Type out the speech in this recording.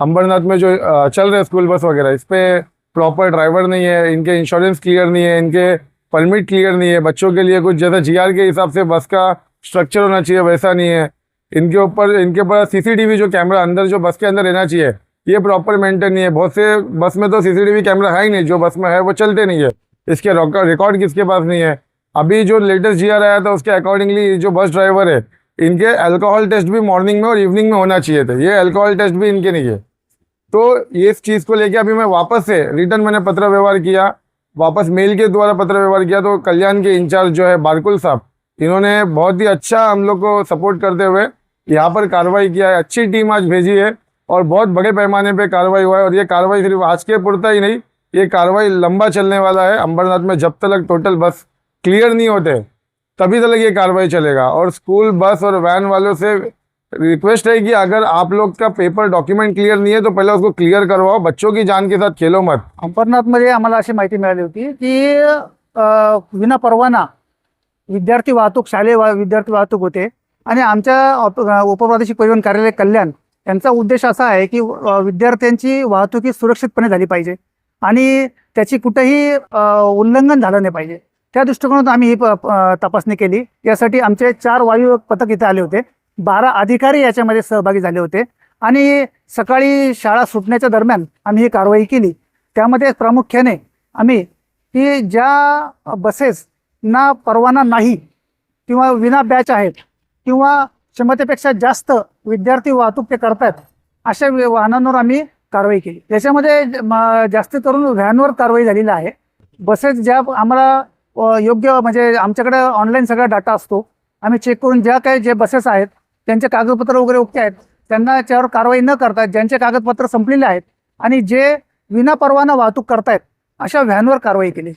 अंबरनाथ में जो चल रहे स्कूल बस वगैरह, इस पर प्रॉपर ड्राइवर नहीं है, इनके इंश्योरेंस क्लियर नहीं है, इनके परमिट क्लियर नहीं है, बच्चों के लिए कुछ, जैसे जीआर के हिसाब से बस का स्ट्रक्चर होना चाहिए, वैसा नहीं है। इनके ऊपर इनके ऊपर सीसीटीवी जो कैमरा अंदर, जो बस के अंदर रहना चाहिए, ये प्रॉपर मेंटेन नहीं है। बहुत से बस में तो सीसीटीवी कैमरा है ही नहीं, जो बस में है, वो चलते नहीं है। इसके रिकॉर्ड किसके पास नहीं है? अभी जो लेटेस्ट जीआर आया था, उसके अकॉर्डिंगली जो बस ड्राइवर है इनके अल्कोहल टेस्ट भी मॉर्निंग में और इवनिंग में होना चाहिए थे। ये अल्कोहल टेस्ट भी इनके नहीं है। तो ये इस चीज़ को लेके अभी मैं वापस से रिटर्न मैंने पत्र व्यवहार किया, वापस मेल के द्वारा पत्र व्यवहार किया तो कल्याण के इंचार्ज जो है बारकुल साहब, इन्होंने बहुत ही अच्छा हम लोग को सपोर्ट करते हुए यहाँ पर कार्रवाई किया है। अच्छी टीम आज भेजी है और बहुत बड़े पैमाने पे कार्रवाई हुआ है और ये कार्रवाई सिर्फ़ आज के पुरता ही नहीं, ये कार्रवाई लंबा चलने वाला है। अंबरनाथ में जब तक टोटल बस क्लियर नहीं होते तभी तक ये कार्रवाई चलेगा। और स्कूल बस और वैन वालों से रिक्वेस्ट है कि अगर आप लोग का पेपर डॉक्युमेंट क्लियर नहीं है तो पहले उसको क्लियर करवाओ। बच्चों की जान के साथ खेलो मत। अंबरनाथमध्ये आम्हाला अशी माहिती मिळाली होती की अ, विना परवाना विद्यार्थी वाहतूक शालेय वा- विद्यार्थी वाहतूक होते. आणि आमच्या ऑप- अ, उपप्रादेशिक परिवहन कार्यालय कल्याण यांचा उद्देश असा आहे की अ, विद्यार्थ्यांची वाहतूक ही सुरक्षितपणे झाली पाहिजे. आणि त्याची कुठेही अ, उल्लंघन झालं नाही पाहिजे. त्या दृष्टिकोनातून आम्ही ही प- तपासणी केली. यासाठी आमचे चार वायू पथक इथे आले होते. बारा अधिकारी याच्यामध्ये सहभागी झाले होते. आणि सकाळी शाळा सुटण्याच्या दरम्यान आम्ही ही कारवाई केली. त्यामध्ये प्रामुख्याने आम्ही की ज्या बसेसना परवाना नाही किंवा विना बॅच आहेत किंवा क्षमतेपेक्षा जास्त विद्यार्थी वाहतूक ते करतायत अशा वाहनांवर आम्ही कारवाई केली. याच्यामध्ये जास्त करून व्हॅनवर कारवाई झालेली आहे. बसेस ज्या आम्हाला योग्य म्हणजे आमच्याकडे ऑनलाईन सगळा डाटा असतो. आम्ही चेक करून ज्या काही जे बसेस आहेत त्यांचे कागदपत्र वगैरे ओके आहेत त्यांना याच्यावर कारवाई न करता ज्यांचे कागदपत्र संपलेले आहेत आणि जे विना परवाना वाहतूक करतायत अशा व्हॅनवर कारवाई केली.